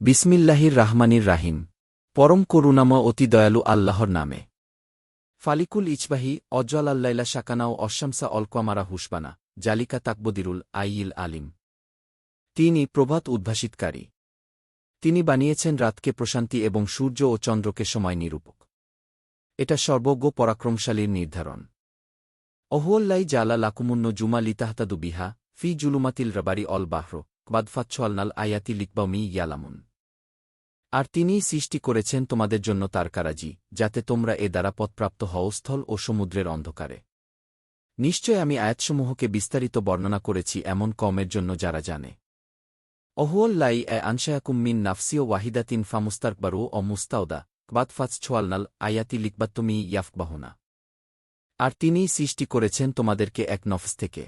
বিসমিল্লাহির রাহমানির রাহিম। পরম করুণাময় অতি দয়ালু আল্লাহর নামে। ফালিকুল ইচবাহি অজ্জ্বল আল্লাইলা শাকানাও অশামসা অলকামারা হুসবানা, জালিকা তাকবদিরুল আইল আলিম। তিনি প্রভাত উদ্ভাসিতকারী। তিনি বানিয়েছেন রাতকে প্রশান্তি এবং সূর্য ও চন্দ্রকে সময় নিরূপক। এটা সর্বজ্ঞ পরাক্রমশালীর নির্ধারণ। অহুল্লাই জালা লাকুমুন্ন জুমা লিতাহতাদু বিহা, ফি জুলুমাতিল রবারি অল বাহ্র কবাদফাচ্ছলনাল আয়াতি লিকবাউমি ইয়ালামুন। আর তিনিই সৃষ্টি করেছেন তোমাদের জন্য তার কারাজি যাতে তোমরা এ দ্বারা পথপ্রাপ্ত হও স্থল ও সমুদ্রের অন্ধকারে। নিশ্চয় আমি আয়াতসমূহকে বিস্তারিত বর্ণনা করেছি এমন কমের জন্য যারা জানে। অহুল্লাই এ আনশায়াকুম মিন নাফসিও ওয়াহিদাতিন ফামুস্তারকবারু অ মুস্তাউদা কবাদফাচ ছোয়ালনাল আয়াতি লিকবাত্তমি ইয়াফবাহনা আর তিনিই সৃষ্টি করেছেন তোমাদেরকে এক নফস থেকে।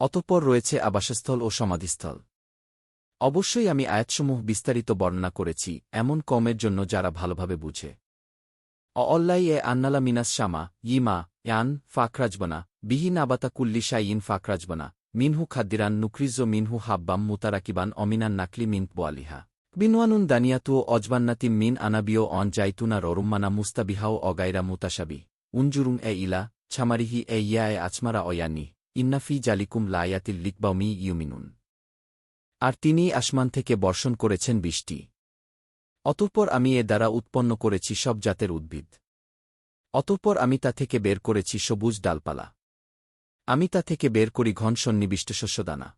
অতঃপর রয়েছে আবাসস্থল ও সমাধিস্থল। অবশ্যই আমি আয়াতসমূহ বিস্তারিত বর্ণনা করেছি, এমন কমের জন্য যারা ভালোভাবে বুঝে। অল্লাই এ আন্নালা মিনাস শামা, ইমা, ইয়ান ফাকরাজবনা বিহীন আবাতা কুল্লি শাইন ফাকরাজবনা মিনহু খাদ্দিরান নুক্রিজ মিনহু হাব্বাম মুতারাকিবান অমিনান নাকলি মিন বোয়ালিহা বিনওয়ানুন দানিয়াতু অজবান্নাতিম মিন আনাবিও অন জাইতুনা ররুম্মানা মুস্তাবিহাও অগাইরা মুতাসাবি উনজুরুং এ ইলা, ছামারিহি এ ইয়া এ আচমারা অয়ানি ইন্নাফি জালিকুম লায়াতিল লিকবাউমি ইউমিনুন। আর তিনি আসমান থেকে বর্ষণ করেছেন বৃষ্টি। অতঃপর আমি এ দ্বারা উৎপন্ন করেছি সব জাতের উদ্ভিদ। অতঃপর আমি তা থেকে বের করেছি সবুজ ডালপালা। আমি তা থেকে বের করি ঘন সন্নিবিষ্ট শস্যদানা।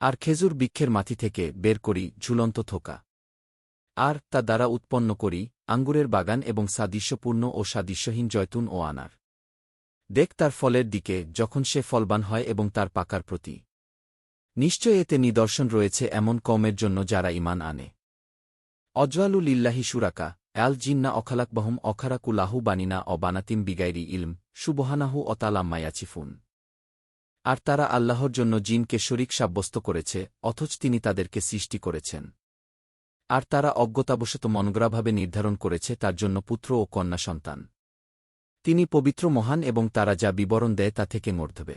আর খেজুর বৃক্ষের মাথি থেকে বের করি ঝুলন্ত থোকা। আর তা দ্বারা উৎপন্ন করি আঙ্গুরের বাগান এবং সাদৃশ্যপূর্ণ ও সাদৃশ্যহীন জয়তুন ও আনার। দেখ তার ফলের দিকে যখন সে ফলবান হয় এবং তার পাকার প্রতি। নিশ্চয় এতে নিদর্শন রয়েছে এমন কমের জন্য যারা ইমান আনে। অজওয়ালুল লিল্লাহি সুরাকা অ্যাল জিন্না অখালাকবাহম অখারাকুলাহু বানিনা অ বানাতিম বিগাইরি ইলম, সুবহানাহু অতালাম্মায়াচিফুন আর তারা আল্লাহর জন্য জিনকে শরিক সাব্যস্ত করেছে, অথচ তিনি তাদেরকে সৃষ্টি করেছেন। আর তারা অজ্ঞতাবশত মনগ্রাভাবে নির্ধারণ করেছে তার জন্য পুত্র ও কন্যা সন্তান। তিনি পবিত্র মহান এবং তারা যা বিবরণ দেয় তা থেকে মর্ধবে।